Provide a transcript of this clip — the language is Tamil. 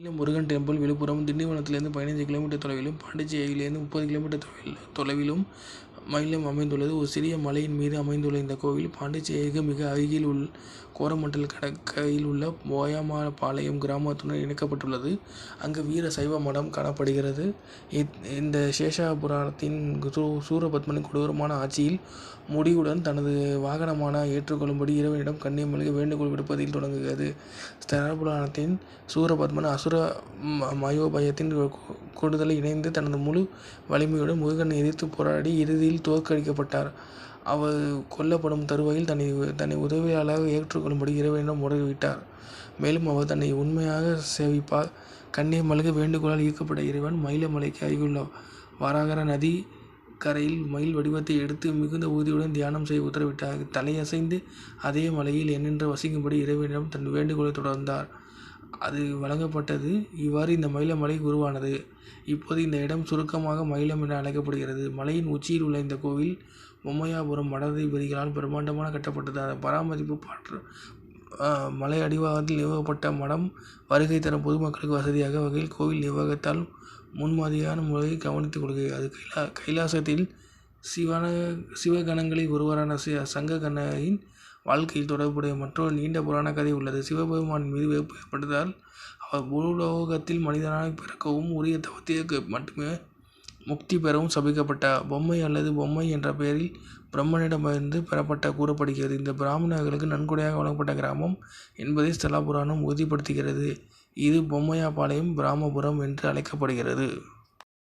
மயிலம் முருகன் டெம்பிள் விழுப்புரம் திண்டிவனத்திலிருந்து பதினைஞ்சு கிலோமீட்டர் தொலைவிலும் பாண்டிச்சேரியிலிருந்து முப்பது கிலோமீட்டர் தொலைவிலும் மயிலம் அமைந்துள்ளது. ஒரு சிறிய மலையின் மீது அமைந்துள்ள இந்த கோவில் பாண்டிச்சேரிக்கு மிக அருகில் கோரமண்டல் கடற்கரையில் உள்ள போயமாபாளையம் கிராமத்துடன் இணைக்கப்பட்டுள்ளது. அங்கு வீர சைவ மடம் காணப்படுகிறது. இந்த சேஷபுராணத்தின் சூரபத்மனின் கொடூரமான ஆட்சியில் முடிவுடன் தனது வாகனமான ஏற்றுக்கொள்ளும்படி இறைவனிடம் கன்னிமாலை வேண்டுகோள் விடுப்பதில் தொடங்குகிறது. ஸ்தரபுராணத்தின் சூரபத்மன் அசுர மயோபயத்தின் கூடுதலை இணைந்து தனது முழு வலிமையுடன் முருகனை எதிர்த்து போராடி இறுதியில் தோற்கடிக்கப்பட்டார். அவர் கொல்லப்படும் தருவாயில் தன்னை தன்னை உதவியாளராக ஏற்றுக்கொள்ளும்படி இறைவனிடம் முறையிட்டார். மேலும் அவர் தன்னை உண்மையாக சேவிப்பார். கன்னிமாலையின் வேண்டுகோளால் ஈர்க்கப்பட்ட இறைவன் மயிலமலைக்கு அருகிலுள்ள வராகர நதி கரையில் மயில் வடிவத்தை எடுத்து மிகுந்த உறுதியுடன் தியானம் செய்ய உத்தரவிட்டார். தலையசைந்து அதே மலையில் என்னென்று வசிக்கும்படி இறைவனிடம் தன் வேண்டுகோளை தொடர்ந்தார். அது வழங்கப்பட்டது. இவ்வாறு இந்த மயிலமலை உருவானது. இப்போது இந்த இடம் சுருக்கமாக மயிலம் என அழைக்கப்படுகிறது. மலையின் உச்சியில் உள்ள இந்த கோவில் பொம்மையாபுரம் மடாதிபதிகளால் பிரம்மாண்டமான கட்டப்பட்டது. அதன் பராமரிப்பு பாற்று மலை அடிவாரத்தில் நிறுவப்பட்ட மடம் வருகை தரும் பொதுமக்களுக்கு வசதியாக வகையில் கோவில் நிர்வாகத்தால் முன்மாதிரியான முறையை கவனித்துக் கொள்கிறது. கைலாசத்தில் சிவன சிவகணங்களில் ஒருவரான சங்ககர்ணரின் வாழ்க்கையில் தொடர்புடைய மற்றொரு நீண்ட புராண கதை உள்ளது. சிவபெருமான் மீது வெறுப்பு ஏற்பட்டதால் அவர் பூலோகத்தில் மனிதனாக பிறக்கவும் உரிய தவத்திற்கு மட்டுமே முக்தி பெறவும் சபிக்கப்பட்டார். பொம்மை அல்லது பொம்மை என்ற பெயரில் பிரம்மனிடமிருந்து பெறப்பட்ட கூறப்படுகிறது. இந்த பிராமணர்களுக்கு நன்கொடையாக வழங்கப்பட்ட கிராமம் என்பதை ஸ்தலபுராணம் உறுதிப்படுத்துகிறது. இது பொம்மையாபாளையம் பிராமபுரம் என்று அழைக்கப்படுகிறது.